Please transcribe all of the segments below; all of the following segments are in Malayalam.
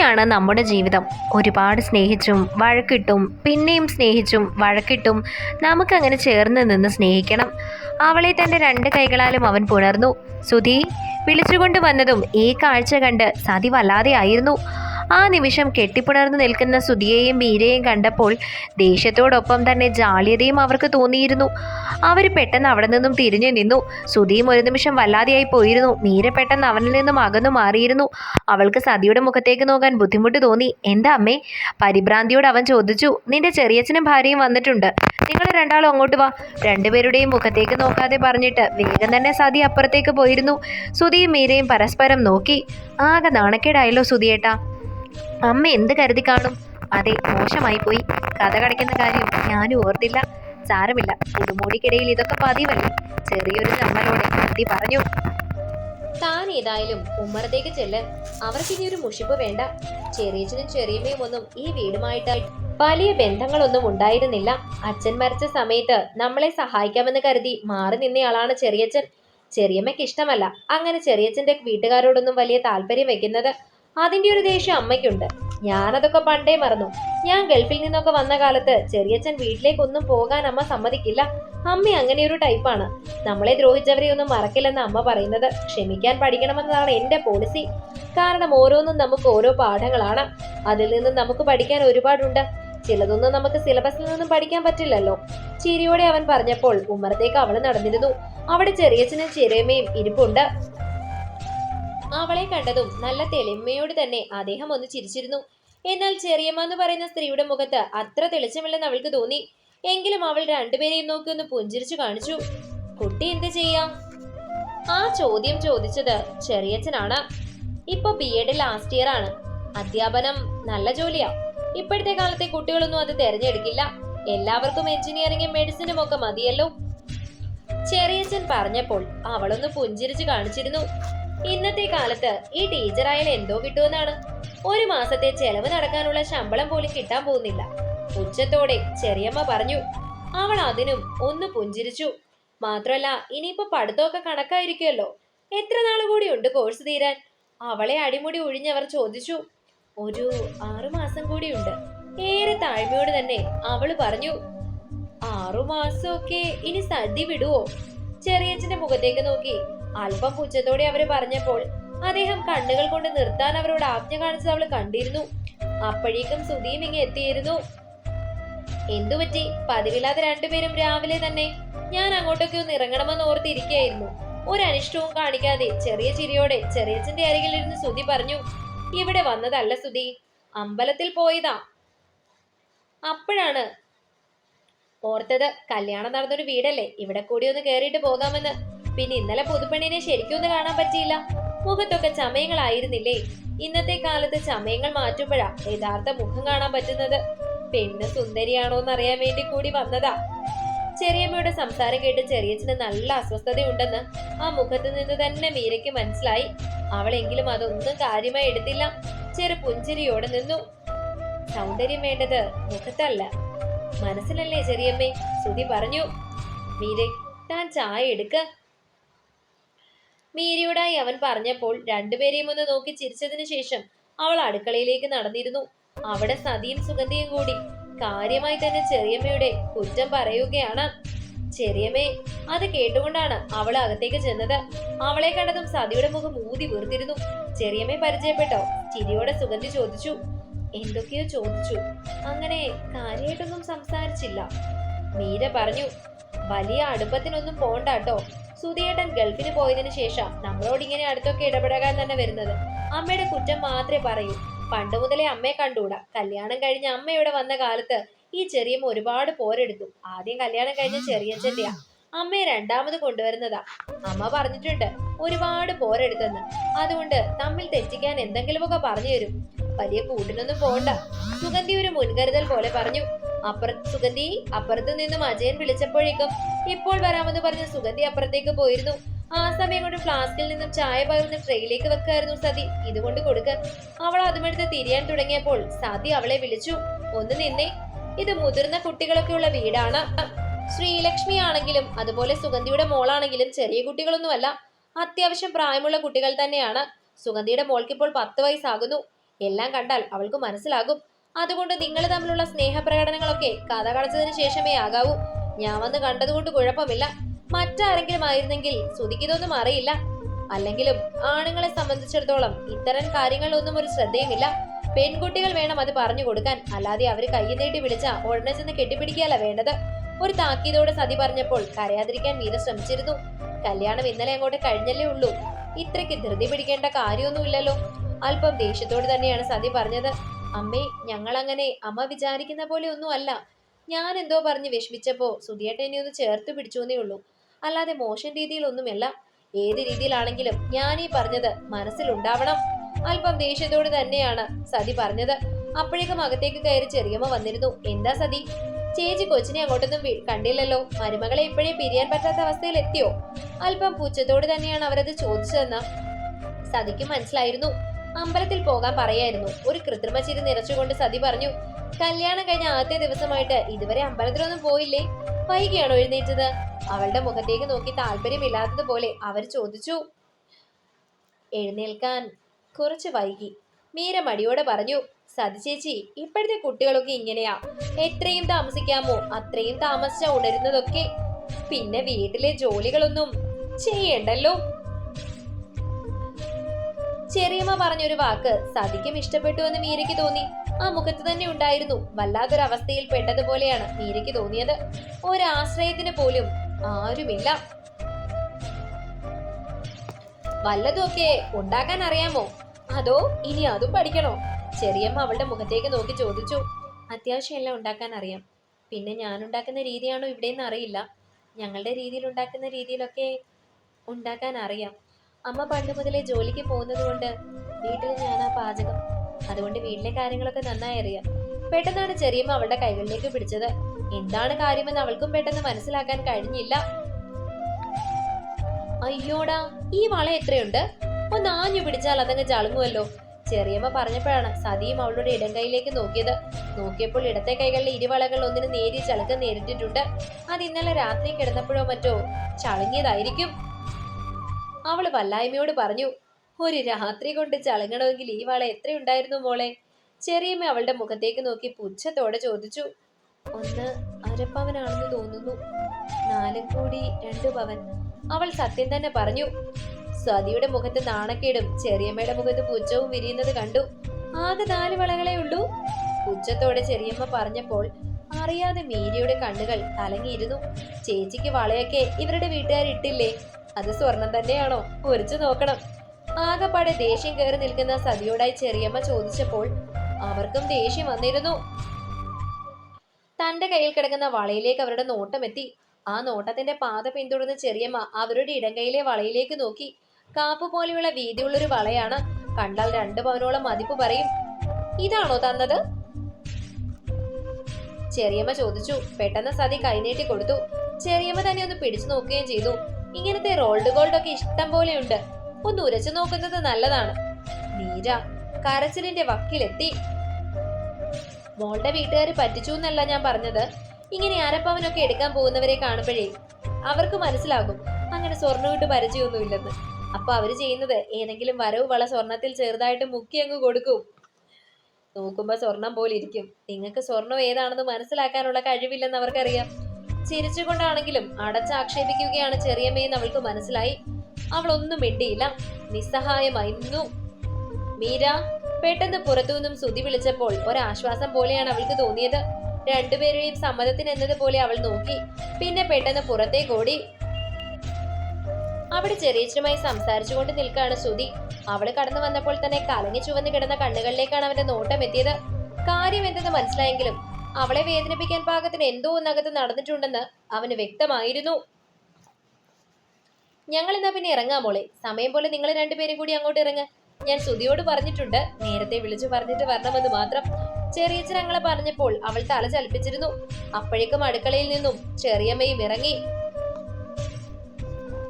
ഇങ്ങനെയാണ് നമ്മുടെ ജീവിതം. ഒരുപാട് സ്നേഹിച്ചും വഴക്കിട്ടും പിന്നെയും സ്നേഹിച്ചും വഴക്കിട്ടും നമുക്കങ്ങനെ ചേർന്ന് നിന്ന് സ്നേഹിക്കണം. അവളെ തന്റെ രണ്ട് കൈകളാലും അവൻ പുണർന്നു. സുധി വിളിച്ചുകൊണ്ട് വന്നതും ഈ കാഴ്ച കണ്ട് സതി വല്ലാതെ ആയിരുന്നു. ആ നിമിഷം കെട്ടിപ്പുണർന്നു നിൽക്കുന്ന സുധിയെയും മീരയെയും കണ്ടപ്പോൾ ദേഷ്യത്തോടൊപ്പം തന്നെ ജാള്യതയും അവർക്ക് തോന്നിയിരുന്നു. അവർ പെട്ടെന്ന് അവിടെ നിന്നും തിരിഞ്ഞു നിന്നു. സുധിയും ഒരു നിമിഷം വല്ലാതെയായി പോയിരുന്നു. മീര പെട്ടെന്ന് അവനിൽ നിന്നും അകന്നു മാറിയിരുന്നു. അവൾക്ക് സതിയുടെ മുഖത്തേക്ക് നോക്കാൻ ബുദ്ധിമുട്ട് തോന്നി. എന്താ അമ്മേ? പരിഭ്രാന്തിയോട് അവൻ ചോദിച്ചു. നിന്റെ ചെറിയച്ഛനും ഭാര്യയും വന്നിട്ടുണ്ട്. നിങ്ങൾ രണ്ടാളും അങ്ങോട്ട് വാ. രണ്ടുപേരുടെയും മുഖത്തേക്ക് നോക്കാതെ പറഞ്ഞിട്ട് വേഗം തന്നെ സതി അപ്പുറത്തേക്ക് പോയിരുന്നു. സുധിയും മീരയും പരസ്പരം നോക്കി. ആകെ നാണക്കേടായല്ലോ സുധിയേട്ടാ. അമ്മ എന്ത് കരുതി കാണും? അതെ മോശമായി പോയി. കഥ കടയ്ക്കുന്ന കാര്യം ഞാനും ഓർത്തില്ല. സാരമില്ല. പുതുമോടിക്കിടയിൽ ഇതൊക്കെ പതിവല്ലേ? ചെറിയൊരു ചമ്മലോടെ കത്തി പറഞ്ഞു. താൻ ഏതായാലും ഉമ്മറത്തേക്ക് ചെല്ല്. അവർക്കിനി ഒരു മുഷിപ്പ് വേണ്ട. ചെറിയച്ചനും ചെറിയമ്മയും ഒന്നും ഈ വീടുമായിട്ട് വലിയ ബന്ധങ്ങളൊന്നും ഉണ്ടായിരുന്നില്ല. അച്ഛൻ മരിച്ച സമയത്ത് നമ്മളെ സഹായിക്കാമെന്ന് കരുതി മാറി നിന്നയാളാണ് ചെറിയച്ഛൻ. ചെറിയമ്മയ്ക്ക് ഇഷ്ടമല്ല. അങ്ങനെ ചെറിയച്ചന്റെ വീട്ടുകാരോടൊന്നും വലിയ താല്പര്യം വെക്കുന്നത് അതിന്റെ ഒരു ദേഷ്യം അമ്മയ്ക്കുണ്ട്. ഞാനതൊക്കെ പണ്ടേ മറന്നു. ഞാൻ ഗൾഫിൽ നിന്നൊക്കെ വന്ന കാലത്ത് ചെറിയച്ഛൻ വീട്ടിലേക്കൊന്നും പോകാൻ അമ്മ സമ്മതിക്കില്ല. അമ്മ അങ്ങനെ ഒരു ടൈപ്പാണ്. നമ്മളെ ദ്രോഹിച്ചവരെ ഒന്നും മറക്കില്ലെന്ന് അമ്മ പറയുന്നത്. ക്ഷമിക്കാൻ പഠിക്കണമെന്നതാണ് എന്റെ പോളിസി. കാരണം ഓരോന്നും നമുക്ക് ഓരോ പാഠങ്ങളാണ്. അതിൽ നിന്നും നമുക്ക് പഠിക്കാൻ ഒരുപാടുണ്ട്. ചിലതൊന്നും നമുക്ക് സിലബസിൽ നിന്നും പഠിക്കാൻ പറ്റില്ലല്ലോ. ചിരിയോടെ അവൻ പറഞ്ഞപ്പോൾ ഉമ്മറത്തേക്ക് അവൾ നടന്നിരുന്നു. അവിടെ ചെറിയച്ഛനും ചെറിയമ്മയും ഇരിപ്പുണ്ട്. അവളെ കണ്ടതും നല്ല തെളിമയോട് തന്നെ അദ്ദേഹം ഒന്ന് ചിരിച്ചിരുന്നു. എന്നാൽ ചെറിയമ്മ എന്ന് പറയുന്ന സ്ത്രീയുടെ മുഖത്ത് അത്ര തെളിച്ചമില്ലെന്ന് അവൾക്ക് തോന്നി. എങ്കിലും അവൾ രണ്ടുപേരെയും നോക്കി ഒന്ന് പുഞ്ചിരിച്ചു കാണിച്ചു. കുട്ടി എന്ത് ചെയ്യാം? ആ ചോദ്യം ചോദിച്ചത് ചെറിയച്ഛനാണ്. ഇപ്പൊ ബി എഡ് ലാസ്റ്റ് ഇയർ ആണ്. അധ്യാപനം നല്ല ജോലിയാ. ഇപ്പോഴത്തെ കാലത്തെ കുട്ടികളൊന്നും അത് തിരഞ്ഞെടുക്കില്ല. എല്ലാവർക്കും എഞ്ചിനീയറിംഗും മെഡിസിനും ഒക്കെ മതിയല്ലോ. ചെറിയച്ഛൻ പറഞ്ഞപ്പോൾ അവളൊന്ന് പുഞ്ചിരിച്ച് കാണിച്ചിരുന്നു. ഇന്നത്തെ കാലത്ത് ഈ ടീച്ചറായാൽ എന്തോ കിട്ടുമെന്നാണ്. ഒരു മാസത്തെ ചെലവ് നടക്കാനുള്ള ശമ്പളം പോലും കിട്ടാൻ പോകുന്നില്ല. ഉച്ചത്തോടെ ചെറിയമ്മ പറഞ്ഞു അവൾ അതിനും ഒന്ന് പുഞ്ചിരിച്ചു. മാത്രമല്ല ഇനിയിപ്പോ പഠിത്തമൊക്കെ കണക്കായിരിക്കുമല്ലോ. എത്ര നാൾ കൂടി ഉണ്ട് കോഴ്സ് തീരാൻ? അവളെ അടിമുടി ഒഴിഞ്ഞവർ ചോദിച്ചു ഒരു ആറു മാസം കൂടിയുണ്ട് ഏറെ താഴ്മയോട് തന്നെ അവൾ പറഞ്ഞു ആറുമാസമൊക്കെ ഇനി സദ്യ വിടുവോ? ചെറിയച്ഛന്റെ മുഖത്തേക്ക് നോക്കി അല്പം പുച്ഛത്തോടെ അവർ പറഞ്ഞപ്പോൾ അദ്ദേഹം കണ്ണുകൾ കൊണ്ട് നിർത്താൻ അവരോട് ആജ്ഞ കാണിച്ചത് അവൾ കണ്ടിരുന്നു. അപ്പോഴേക്കും സുധീം ഇങ്ങ് എത്തിയിരുന്നു. എന്തുപറ്റി പതിവില്ലാതെ രണ്ടുപേരും രാവിലെ തന്നെ ഞാൻ അങ്ങോട്ടൊക്കെ ഒന്ന് ഇറങ്ങണമെന്ന് ഓർത്തിരിക്കുകയായിരുന്നു. ഒരനിഷ്ടവും കാണിക്കാതെ ചെറിയ ചിരിയോടെ ചെറിയച്ഛന്റെ അരികിലിരുന്ന് സുധി പറഞ്ഞു ഇവിടെ വന്നതല്ല സുധി അമ്പലത്തിൽ പോയതാ. അപ്പോഴാണ് ഓർത്തത് കല്യാണം നടന്നൊരു വീടല്ലേ ഇവിടെ കൂടി ഒന്ന് കേറിയിട്ട് പോകാമെന്ന്. പിന്നെ ഇന്നലെ പുതുപ്പെണ്ണിനെ ശരിക്കും ഒന്ന് കാണാൻ പറ്റിയില്ല. മുഖത്തൊക്കെ ചമയങ്ങളായിരുന്നില്ലേ? ഇന്നത്തെ കാലത്ത് ചമയങ്ങൾ മാറ്റുമ്പോഴാ യഥാർത്ഥ മുഖം കാണാൻ പറ്റുന്നത്. പെണ്ണ് സുന്ദരിയാണോ എന്നറിയാൻ വേണ്ടി കൂടി വന്നതാ. ചെറിയമ്മയുടെ സംസാരം കേട്ട് ചെറിയച്ഛന് നല്ല അസ്വസ്ഥതയുണ്ടെന്ന് ആ മുഖത്ത് നിന്ന് തന്നെ മീരയ്ക്ക് മനസ്സിലായി. അവളെങ്കിലും അതൊന്നും കാര്യമായി എടുത്തില്ല. ചെറു പുഞ്ചിരിയോടെ നിന്നു. സൗന്ദര്യം വേണ്ടത് മുഖത്തല്ല. മനസ്സിലല്ലേ ചെറിയമ്മേ? ശ്രുതി പറഞ്ഞു മീര താൻ ചായ എടുക്ക. മീരയോടായി അവൻ പറഞ്ഞപ്പോൾ രണ്ടുപേരെയും ഒന്ന് നോക്കി ചിരിച്ചതിനു ശേഷം അവൾ അടുക്കളയിലേക്ക് നടന്നിരുന്നു. അവിടെ സതിയും സുഗന്ധിയും കൂടി. കാര്യമായി തന്നെ ചെറിയമ്മയുടെ കുറ്റം പറയുകയാണ്. ചെറിയമ്മേ അത് കേട്ടുകൊണ്ടാണ് അവൾ അകത്തേക്ക് ചെന്നത്. അവളെ കണ്ടതും സതിയുടെ മുഖം ഊതി വീർത്തിരുന്നു. ചെറിയമ്മയെ പരിചയപ്പെട്ടോ? ചിരിയോടെ സുഗന്ധി ചോദിച്ചു. എന്തൊക്കെയോ ചോദിച്ചു. അങ്ങനെ കാര്യമായിട്ടൊന്നും സംസാരിച്ചില്ല. മീര പറഞ്ഞു വലിയ അടുപ്പത്തിനൊന്നും പോണ്ടാട്ടോ. സുധിയേട്ടൻ ഗൾഫിന് പോയതിന് ശേഷം നമ്മളോട് ഇങ്ങനെ അടുത്തൊക്കെ ഇടപെടകാൻ തന്നെ വരുന്നത്. അമ്മയുടെ കുറ്റം മാത്രമേ പറയൂ. പണ്ട് മുതലേ അമ്മയെ കണ്ടുകൂടാ. കല്യാണം കഴിഞ്ഞ അമ്മ ഇവിടെ വന്ന കാലത്ത് ഈ ചെറിയമ്മ ഒരുപാട് പോരെടുത്തു. ആദ്യം കല്യാണം കഴിഞ്ഞ ചെറിയച്ഛന്റെയാ അമ്മയെ രണ്ടാമത് കൊണ്ടുവരുന്നതാ. അമ്മ പറഞ്ഞിട്ടുണ്ട് ഒരുപാട് പോരെടുത്തെന്ന്. അതുകൊണ്ട് തമ്മിൽ തെറ്റിക്കാൻ എന്തെങ്കിലുമൊക്കെ പറഞ്ഞു തരും. വലിയ കൂട്ടിനൊന്നും പോണ്ട. സുഗന്ധി ഒരു മുൻകരുതൽ പോലെ പറഞ്ഞു. അപ്പുറത്ത് സുഗന്ധി അപ്പുറത്ത് നിന്നും അജയൻ വിളിച്ചപ്പോഴേക്കും ഇപ്പോൾ വരാമെന്ന് പറഞ്ഞ് സുഗന്ധി അപ്പുറത്തേക്ക് പോയിരുന്നു. ആ സമയം കൊണ്ട് ഫ്ലാസ്കിൽ നിന്നും ചായ പകർന്ന് ട്രെയിലേക്ക് വെക്കായിരുന്നു സതി. ഇതുകൊണ്ട് കൊടുക്ക. അവൾ അതുമെടുത്ത് തിരിയാൻ തുടങ്ങിയപ്പോൾ സതി അവളെ വിളിച്ചു. ഒന്ന് നിന്നേ. ഇത് മുതിർന്ന കുട്ടികളൊക്കെയുള്ള വീടാണ്. ശ്രീലക്ഷ്മി ആണെങ്കിലും അതുപോലെ സുഗന്ധിയുടെ മോളാണെങ്കിലും ചെറിയ കുട്ടികളൊന്നുമല്ല. അത്യാവശ്യം പ്രായമുള്ള കുട്ടികൾ തന്നെയാണ്. സുഗന്ധിയുടെ മോൾക്കിപ്പോൾ പത്ത് വയസ്സാകുന്നു. എല്ലാം കണ്ടാൽ അവൾക്ക് മനസ്സിലാകും. അതുകൊണ്ട് നിങ്ങൾ തമ്മിലുള്ള സ്നേഹപ്രകടനങ്ങളൊക്കെ കഥ കടച്ചതിന് ശേഷമേ ആകാവൂ. ഞാൻ വന്ന് കണ്ടതുകൊണ്ട് കുഴപ്പമില്ല. മറ്റാരെങ്കിലും ആയിരുന്നെങ്കിൽ സുധിക്കിതൊന്നും അറിയില്ല. അല്ലെങ്കിലും ആണുങ്ങളെ സംബന്ധിച്ചിടത്തോളം ഇത്തരം കാര്യങ്ങളിലൊന്നും ഒരു ശ്രദ്ധയുമില്ല. പെൺകുട്ടികൾ വേണം അത് പറഞ്ഞു കൊടുക്കാൻ. അല്ലാതെ അവർ കയ്യിൽ നീട്ടി വിളിച്ച ഉടനെ ചെന്ന് കെട്ടിപ്പിടിക്കുകയല്ല വേണ്ടത്. ഒരു താക്കീതോടെ സതി പറഞ്ഞപ്പോൾ കരയാതിരിക്കാൻ വീര ശ്രമിച്ചിരുന്നു. കല്യാണം ഇന്നലെ അങ്ങോട്ട് കഴിഞ്ഞല്ലേ ഉള്ളൂ. ഇത്രയ്ക്ക് ധൃതി പിടിക്കേണ്ട കാര്യമൊന്നുമില്ലല്ലോ. അല്പം ദേഷ്യത്തോട് തന്നെയാണ് സതി പറഞ്ഞത്. അമ്മേ ഞങ്ങൾ അങ്ങനെ അമ്മ വിചാരിക്കുന്ന പോലെ ഒന്നും അല്ല ഞാൻ എന്തോ പറഞ്ഞ് വിഷമിച്ചപ്പോ സുധിയേട്ടനെ ഒന്ന് ചേർത്ത് പിടിച്ചോന്നേ ഉള്ളൂ. അല്ലാതെ മോശം രീതിയിലൊന്നുമല്ല. ഏത് രീതിയിലാണെങ്കിലും ഞാൻ ഈ പറഞ്ഞത് മനസ്സിലുണ്ടാവണം. അല്പം ദേഷ്യത്തോട് തന്നെയാണ് സതി പറഞ്ഞത്. അപ്പോഴേക്കും അകത്തേക്ക് കയറി ചെറിയമ്മ വന്നിരുന്നു. എന്താ സതി? ചേച്ചി കൊച്ചിനെ അങ്ങോട്ടൊന്നും കണ്ടില്ലല്ലോ. മരുമകളെ ഇപ്പോഴേ പിരിയാൻ പറ്റാത്ത അവസ്ഥയിൽ എത്തിയോ അല്പം പുച്ഛത്തോട് തന്നെയാണ് അവരത് ചോദിച്ചതെന്ന. സതിക്ക് മനസ്സിലായിരുന്നു. അമ്പലത്തിൽ പോകാൻ പറയായിരുന്നു. ഒരു കൃത്രിമ ചിരി നിറച്ചുകൊണ്ട് സതി പറഞ്ഞു കല്യാണം കഴിഞ്ഞ ആദ്യത്തെ ദിവസമായിട്ട് ഇതുവരെ അമ്പലത്തിലൊന്നും പോയില്ലേ? വൈകിയാണോ എഴുന്നേറ്റത്? അവളുടെ മുഖത്തേക്ക് നോക്കി താല്പര്യമില്ലാത്തതുപോലെ അവർ ചോദിച്ചു എഴുന്നേൽക്കാൻ കുറച്ച് വൈകി. മീര മടിയോടെ പറഞ്ഞു സതി ചേച്ചി ഇപ്പോഴത്തെ കുട്ടികളൊക്കെ ഇങ്ങനെയാ. എത്രയും താമസിക്കാമോ അത്രയും താമസിച്ച ഉണരുന്നതൊക്കെ. പിന്നെ വീട്ടിലെ ജോലികളൊന്നും ചെയ്യണ്ടല്ലോ. ചെറിയമ്മ പറഞ്ഞൊരു വാക്ക് സതിക്കും ഇഷ്ടപ്പെട്ടു എന്ന് മീരയ്ക്ക് തോന്നി. ആ മുഖത്ത് തന്നെ ഉണ്ടായിരുന്നു. വല്ലാത്തൊരവസ്ഥയിൽ പെട്ടതുപോലെയാണ് മീരയ്ക്ക് തോന്നിയത്. ഒരാശ്രയത്തിന് പോലും ആരുമില്ല. വല്ലതുമൊക്കെ ഉണ്ടാക്കാൻ അറിയാമോ? അതോ ഇനി അതും പഠിക്കണോ? ചെറിയമ്മ അവളുടെ മുഖത്തേക്ക് നോക്കി ചോദിച്ചു. അത്യാവശ്യം എല്ലാം ഉണ്ടാക്കാൻ അറിയാം. പിന്നെ ഞാൻ ഉണ്ടാക്കുന്ന രീതിയാണോ ഇവിടെയെന്ന് അറിയില്ല. ഞങ്ങളുടെ രീതിയിൽ ഉണ്ടാക്കുന്ന രീതിയിലൊക്കെ ഉണ്ടാക്കാൻ അറിയാം. അമ്മ പണ്ട് മുതലേ ജോലിക്ക് പോകുന്നത് കൊണ്ട് വീട്ടിൽ ഞാനാ പാചകം. അതുകൊണ്ട് വീട്ടിലെ കാര്യങ്ങളൊക്കെ നന്നായി അറിയാം. പെട്ടെന്നാണ് ചെറിയമ്മ അവളുടെ കൈകളിലേക്ക് പിടിച്ചത്. എന്താണ് കാര്യമെന്ന് അവൾക്കും പെട്ടെന്ന് മനസ്സിലാക്കാൻ കഴിഞ്ഞില്ല. അയ്യോടാ ഈ വള എത്രയുണ്ട്? ഒന്ന് ആഞ്ഞു പിടിച്ചാൽ അതങ്ങ് ചളുങ്ങുമല്ലോ ചെറിയമ്മ പറഞ്ഞപ്പോഴാണ് സതിയും അവളുടെ ഇടം കൈയിലേക്ക് നോക്കിയത്. നോക്കിയപ്പോൾ ഇടത്തെ കൈകളിലെ ഇരുവളകൾ ഒന്നിന് നേരി ചളുക്കം നേരിട്ടിട്ടുണ്ട്. അത് ഇന്നലെ രാത്രി കിടന്നപ്പോഴോ മറ്റോ ചളുങ്ങിയതായിരിക്കും. അവൾ വല്ലായ്മയോട് പറഞ്ഞു ഒരു രാത്രി കൊണ്ട് ചളങ്ങണമെങ്കിൽ ഈ വള എത്രയുണ്ടായിരുന്നു മോളെ? ചെറിയമ്മ അവളുടെ മുഖത്തേക്ക് നോക്കി പുച്ഛത്തോടെ ചോദിച്ചു ഒന്ന് അരപ്പവനാണെന്ന് തോന്നുന്നു. നാലും കൂടി രണ്ടു പവൻ. അവൾ സത്യം തന്നെ പറഞ്ഞു സതിയുടെ മുഖത്ത് നാണക്കേടും ചെറിയമ്മയുടെ മുഖത്ത് പുച്ഛവും വിരിയുന്നത് കണ്ടു. ആകെ നാല് വളകളെ ഉള്ളൂ. പുച്ഛത്തോടെ ചെറിയമ്മ പറഞ്ഞപ്പോൾ അറിയാതെ മീരിയുടെ കണ്ണുകൾ കലങ്ങിയിരുന്നു ചേച്ചിക്ക് വളയൊക്കെ ഇവരുടെ വീട്ടുകാർ ഇട്ടില്ലേ അത് സ്വർണം തന്നെയാണോ? ഉരച്ചു നോക്കണം. ആകപ്പാടെ ദേഷ്യം കയറി നിൽക്കുന്ന സതിയോടായി ചെറിയമ്മ ചോദിച്ചപ്പോൾ അവർക്കും ദേഷ്യം വന്നിരുന്നു. തന്റെ കയ്യിൽ കിടക്കുന്ന വളയിലേക്ക് അവരുടെ നോട്ടമെത്തി. ആ നോട്ടത്തിന്റെ പാത പിന്തുടർന്ന് ചെറിയമ്മ അവരുടെ ഇടങ്കൈയിലെ വളയിലേക്ക് നോക്കി. കാപ്പ് പോലെയുള്ള വീതിയുള്ളൊരു വളയാണ് കണ്ടാൽ രണ്ടു പവനോളം മതിപ്പ് പറയും. ഇതാണോ തന്നത്? ചെറിയമ്മ ചോദിച്ചു. പെട്ടെന്ന് സതി കൈനീട്ടി കൊടുത്തു. ചെറിയമ്മ തന്നെ ഒന്ന് പിടിച്ചു നോക്കുകയും ചെയ്തു. ഇങ്ങനത്തെ റോൾഡ് ഗോൾഡ് ഒക്കെ ഇഷ്ടം പോലെ ഉണ്ട് ഒന്ന് ഉരച്ചു നോക്കുന്നത് നല്ലതാണ്. നീര കരച്ചിലിന്റെ വക്കിലെത്തി. മോളുടെ വീട്ടുകാർ പറ്റിച്ചു എന്നല്ല ഞാൻ പറഞ്ഞത്. ഇങ്ങനെ അരപ്പവനൊക്കെ എടുക്കാൻ പോകുന്നവരെ കാണുമ്പോഴേ അവർക്ക് മനസ്സിലാകും. അങ്ങനെ സ്വർണ വിട്ട് പരിചയമൊന്നുമില്ലെന്ന്. അപ്പൊ അവർ ചെയ്യുന്നത് ഏതെങ്കിലും വരവ് വള സ്വർണത്തിൽ ചെറുതായിട്ട് മുക്കി അങ്ങ് കൊടുക്കും. നോക്കുമ്പോ സ്വർണം പോലെ ഇരിക്കും നിങ്ങൾക്ക് സ്വർണം ഏതാണെന്ന് മനസ്സിലാക്കാനുള്ള കഴിവില്ലെന്ന് അവർക്കറിയാം. ചിരിച്ചുകൊണ്ടാണെങ്കിലും അടച്ചാക്ഷേപിക്കുകയാണ് ചെറിയമ്മയെന്ന് അവൾക്ക് മനസ്സിലായി. അവൾ ഒന്നും മിണ്ടിയില്ല. നിസ്സഹായമായിരുന്നു. മീര പെട്ടെന്ന് പുറത്തുനിന്നും സുതി വിളിച്ചപ്പോൾ ഒരാശ്വാസം പോലെയാണ് അവൾക്ക് തോന്നിയത്. രണ്ടുപേരുടെയും സമ്മതത്തിന് എന്നതുപോലെ അവൾ നോക്കി. പിന്നെ പെട്ടെന്ന് പുറത്തേക്ക് ഓടി. അവിടെ ചെറിയച്ചനുമായി സംസാരിച്ചുകൊണ്ട് നിൽക്കാണ് സുതി അവൾ കടന്നു വന്നപ്പോൾ തന്നെ കലങ്ങി ചുവന്ന് കിടന്ന കണ്ണുകളിലേക്കാണ് അവന്റെ നോട്ടം എത്തിയത്. കാര്യം എന്തെന്ന് മനസ്സിലായെങ്കിലും അവളെ വേദനിപ്പിക്കാൻ പാകത്തിന് എന്തോ ഒന്നകത്ത് നടന്നിട്ടുണ്ടെന്ന് അവന് വ്യക്തമായിരുന്നു. ഞങ്ങൾ എന്നാ പിന്നെ ഇറങ്ങാം മോളെ. സമയം പോലെ നിങ്ങൾ രണ്ടുപേരും കൂടി അങ്ങോട്ട് ഇറങ്ങ. ഞാൻ സുതിയോട് പറഞ്ഞിട്ടുണ്ട്. നേരത്തെ വിളിച്ചു പറഞ്ഞിട്ട് വരണമെന്ന് മാത്രം. ചെറിയ ഞങ്ങളെ പറഞ്ഞപ്പോൾ അവൾ തല ചലിപ്പിച്ചിരുന്നു. അപ്പോഴേക്കും അടുക്കളയിൽ നിന്നും ചെറിയമ്മയും ഇറങ്ങി.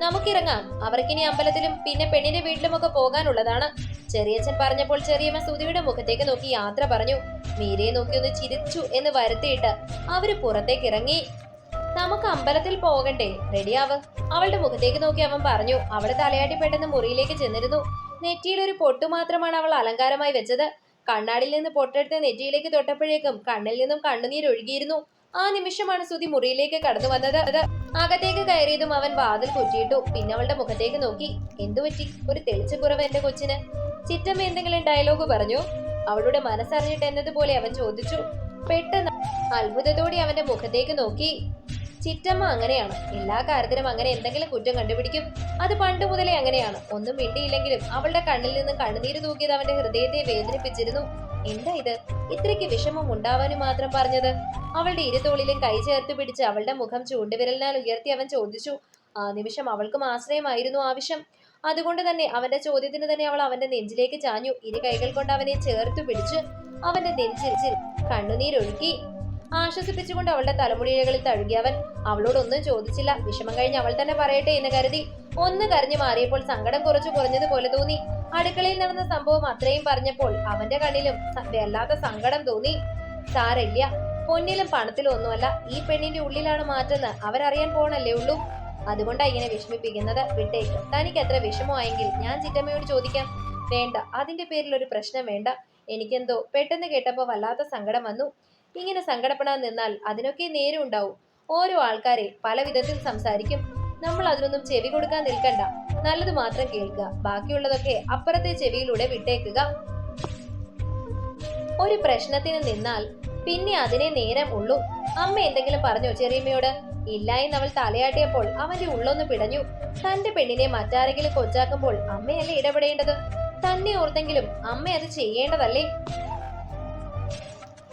നമുക്കിറങ്ങാം. അവർക്കിനി അമ്പലത്തിലും പിന്നെ പെണ്ണിന്റെ വീട്ടിലുമൊക്കെ പോകാനുള്ളതാണ്. ചെറിയച്ഛൻ പറഞ്ഞപ്പോൾ ചെറിയമ്മ സുതിയുടെ മുഖത്തേക്ക് നോക്കി യാത്ര പറഞ്ഞു. മീരയെ നോക്കി ഒന്ന് ചിരിച്ചു എന്ന് വരുത്തിയിട്ട് അവർ പുറത്തേക്ക് ഇറങ്ങി. നമുക്ക് അമ്പലത്തിൽ പോകണ്ടേ? റെഡിയാവ് അവളുടെ മുഖത്തേക്ക് നോക്കി അവൻ പറഞ്ഞു അവൾ തലയാട്ടി പെട്ടെന്ന് മുറിയിലേക്ക് ചെന്നിരുന്നു. നെറ്റിയിൽ ഒരു പൊട്ടു മാത്രമാണ് അവൾ അലങ്കാരമായി വെച്ചത്. കണ്ണാടിയിൽ നിന്ന് പൊട്ടെടുത്ത് നെറ്റിയിലേക്ക് തൊട്ടപ്പോഴേക്കും കണ്ണിൽ നിന്നും കണ്ണുനീർ ഒഴുകിയിരുന്നു. ആ നിമിഷമാണ് സുതി മുറിയിലേക്ക് കടന്നു വന്നത്. അത് അകത്തേക്ക് കയറിയതും അവൻ വാതിൽ കുറ്റിയിട്ടു. പിന്നെ അവളുടെ മുഖത്തേക്ക് നോക്കി. എന്തു പറ്റി? ഒരു തെളിച്ചക്കുറവ് എന്റെ കൊച്ചിന്. ചിറ്റമ്മ എന്തെങ്കിലും ഡയലോഗ് പറഞ്ഞു. അവളുടെ മനസ്സറിഞ്ഞിട്ട് എന്നതുപോലെ അവൻ ചോദിച്ചു പെട്ടെന്ന് അത്ഭുതത്തോടെ അവന്റെ മുഖത്തേക്ക് നോക്കി. ചിറ്റമ്മ അങ്ങനെയാണ്. എല്ലാ കാര്യത്തിലും അങ്ങനെ എന്തെങ്കിലും കുറ്റം കണ്ടുപിടിക്കും. അത് പണ്ട് മുതലേ അങ്ങനെയാണ്. ഒന്നും മിണ്ടിയില്ലെങ്കിലും അവളുടെ കണ്ണിൽ നിന്ന് കണ്ണുനീര് തൂക്കിയത് അവന്റെ ഹൃദയത്തെ വേദനിപ്പിച്ചിരുന്നു. എന്താ ഇത്? ഇത്രയ്ക്ക് വിഷമം ഉണ്ടാവാനും മാത്രം പറഞ്ഞത്? അവളുടെ ഇരുതോളിലും കൈ ചേർത്ത് പിടിച്ച് അവളുടെ മുഖം ചൂണ്ടുവിരലിനാൽ ഉയർത്തി അവൻ ചോദിച്ചു ആ നിമിഷം അവൾക്കും ആശ്രയമായിരുന്നു ആവശ്യം. അതുകൊണ്ട് തന്നെ അവന്റെ ചോദ്യത്തിന് തന്നെ അവൾ അവന്റെ നെഞ്ചിലേക്ക് ചാഞ്ഞു ഇരു കൈകൾ കൊണ്ട് അവനെ ചേർത്ത് പിടിച്ച് അവന്റെ നെഞ്ചിൽ കണ്ണുനീരൊഴുക്കി ആശ്വസിപ്പിച്ചുകൊണ്ട് അവളുടെ തലമുടിയിഴകളിൽ തഴുകിയവൻ അവളോടൊന്നും ചോദിച്ചില്ല. വിഷമം കഴിഞ്ഞ് അവൾ തന്നെ പറയട്ടെ എന്ന് കരുതി ഒന്ന് കരഞ്ഞു മാറിയപ്പോൾ സങ്കടം കുറച്ചു കുറഞ്ഞതുപോലെ തോന്നി. അടുക്കളയിൽ നടന്ന സംഭവം അത്രയും പറഞ്ഞപ്പോൾ അവന്റെ കണ്ണിലും വല്ലാത്ത സങ്കടം തോന്നി. സാരല്ല പൊന്നിലും പണത്തിലും ഒന്നുമല്ല ഈ പെണ്ണിന്റെ ഉള്ളിലാണ് മാറ്റെന്ന് അവരറിയാൻ പോണല്ലേ ഉള്ളൂ. അതുകൊണ്ടാ ഇങ്ങനെ വിഷമിപ്പിക്കുന്നത്. വിട്ടേക്ക്. തനിക്ക് എത്ര വിഷമമായെങ്കിൽ ഞാൻ ചിറ്റമ്മയോട് ചോദിക്കാം. വേണ്ട. അതിന്റെ പേരിൽ ഒരു പ്രശ്നം വേണ്ട. എനിക്കെന്തോ പെട്ടെന്ന് കേട്ടപ്പോൾ വല്ലാത്ത സങ്കടം വന്നു. ഇങ്ങനെ സങ്കടപ്പെടാൻ നിന്നാൽ അതിനൊക്കെ നേരം ഉണ്ടാവും. ഓരോ ആൾക്കാരെ പല വിധത്തിൽ സംസാരിക്കും. നമ്മൾ അതിനൊന്നും ചെവി കൊടുക്കാൻ നിൽക്കണ്ട. നല്ലത് മാത്രം കേൾക്കുക. ബാക്കിയുള്ളതൊക്കെ അപ്പുറത്തെ ചെവിയിലൂടെ വിട്ടേക്കുക. ഒരു പ്രശ്നത്തിന് നിന്നാൽ പിന്നെ അതിനെ നേരം ഉള്ളൂ. അമ്മ എന്തെങ്കിലും പറഞ്ഞോ ചെറിയമ്മയോട്? ഇല്ല എന്ന് അവൾ തലയാട്ടിയപ്പോൾ അവന്റെ ഉള്ളൊന്ന് പിടഞ്ഞു. തന്റെ പെണ്ണിനെ മറ്റാരെങ്കിലും കൊച്ചാക്കുമ്പോൾ അമ്മയല്ലേ ഇടപെടേണ്ടത്? തന്നെ ഓർത്തെങ്കിലും അമ്മ അത് ചെയ്യേണ്ടതല്ലേ?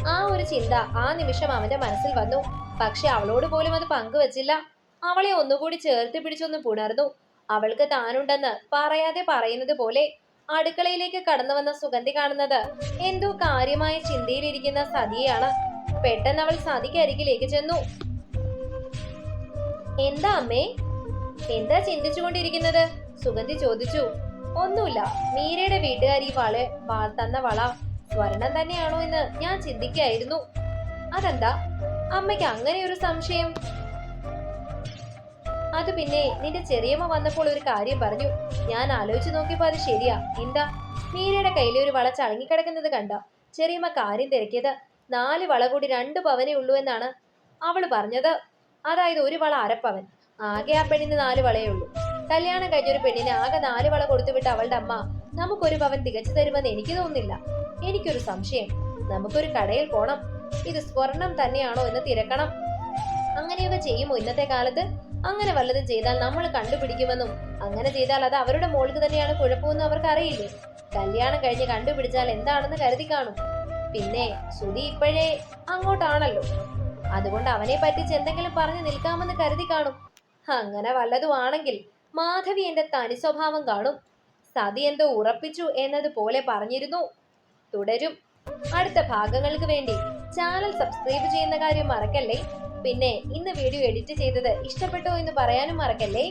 ആ ഒരു ചിന്ത ആ നിമിഷം അവന്റെ മനസ്സിൽ വന്നു. പക്ഷെ അവളോട് പോലും അത് പങ്കുവച്ചില്ല. അവളെ ഒന്നുകൂടി ചേർത്ത് പിടിച്ചൊന്ന് പുണർന്നു. അവൾക്ക് താനുണ്ടെന്ന് പറയാതെ പറയുന്നത് പോലെ അടുക്കളയിലേക്ക് കടന്നു വന്ന സുഗന്ധി കാണുന്നത് എന്തോ കാര്യമായ ചിന്തയിലിരിക്കുന്ന സതിയാണ് പെട്ടെന്ന് അവൾ സതിക്കരികിലേക്ക് ചെന്നു. എന്താ അമ്മേ? എന്താ ചിന്തിച്ചുകൊണ്ടിരിക്കുന്നത്? സുഗന്ധി ചോദിച്ചു. ഒന്നുമില്ല. മീരയുടെ വീട്ടുകാർ ഈ വള തന്ന വള സ്വർണം തന്നെയാണോ എന്ന് ഞാൻ ചിന്തിക്കായിരുന്നു. അതെന്താ? അമ്മയ്ക്ക് അങ്ങനെ ഒരു സംശയം? അത് പിന്നെ നിന്റെ ചെറിയമ്മ വന്നപ്പോൾ ഒരു കാര്യം പറഞ്ഞു. ഞാൻ ആലോചിച്ച് നോക്കിയപ്പോ അത് ശരിയാ. എന്താ? മീരയുടെ കയ്യിലെ ഒരു വള ചളങ്ങിക്കിടക്കുന്നത് കണ്ട? ചെറിയമ്മ കാര്യം തിരക്കിയത്. നാല് വള കൂടി രണ്ട് പവനേ ഉള്ളൂ എന്നാണ് അവൾ പറഞ്ഞത്. അതായത് ഒരു വള അരപ്പവൻ. ആകെ ആ പെണ്ണിന് നാല് വളയേ ഉള്ളൂ. കല്യാണം കഴിഞ്ഞ ഒരു പെണ്ണിന് ആകെ നാല് വള കൊടുത്തുവിട്ട അവളുടെ അമ്മ നമുക്കൊരു പവൻ തികച്ചു തരുമെന്ന് എനിക്ക് തോന്നുന്നില്ല. എനിക്കൊരു സംശയം. നമുക്കൊരു കടയിൽ പോണം. ഇത് സ്വർണം തന്നെയാണോ എന്ന് തിരക്കണം. അങ്ങനെയൊക്കെ ചെയ്യുമോ ഇന്നത്തെ കാലത്ത്? അങ്ങനെ വല്ലതും ചെയ്താൽ നമ്മൾ കണ്ടുപിടിക്കുമെന്നും അങ്ങനെ ചെയ്താൽ അത് അവരുടെ മോൾക്ക് തന്നെയാണ് കുഴപ്പമെന്നും അവർക്ക് അറിയില്ലേ കല്യാണം കഴിഞ്ഞ് കണ്ടുപിടിച്ചാൽ എന്താണെന്ന് കരുതി കാണും. പിന്നെ സുധി ഇപ്പോഴേ അങ്ങോട്ടാണല്ലോ. അതുകൊണ്ട് അവനെ പറ്റിച്ച് എന്തെങ്കിലും പറഞ്ഞു നിൽക്കാമെന്ന് കരുതി കാണും. അങ്ങനെ വല്ലതും ആണെങ്കിൽ മാധവി എന്റെ തനി സ്വഭാവം കാണും. സതി എന്തോ ഉറപ്പിച്ചു എന്നതുപോലെ പറഞ്ഞിരുന്നു. തുടരും. അടുത്ത ഭാഗങ്ങൾക്ക് വേണ്ടി ചാനൽ സബ്സ്ക്രൈബ് ചെയ്യുന്ന കാര്യം മറക്കല്ലേ? പിന്നെ ഇന്ന് വീഡിയോ എഡിറ്റ് ചെയ്തത് ഇഷ്ടപ്പെട്ടോ എന്ന് പറയാനും മറക്കല്ലേ?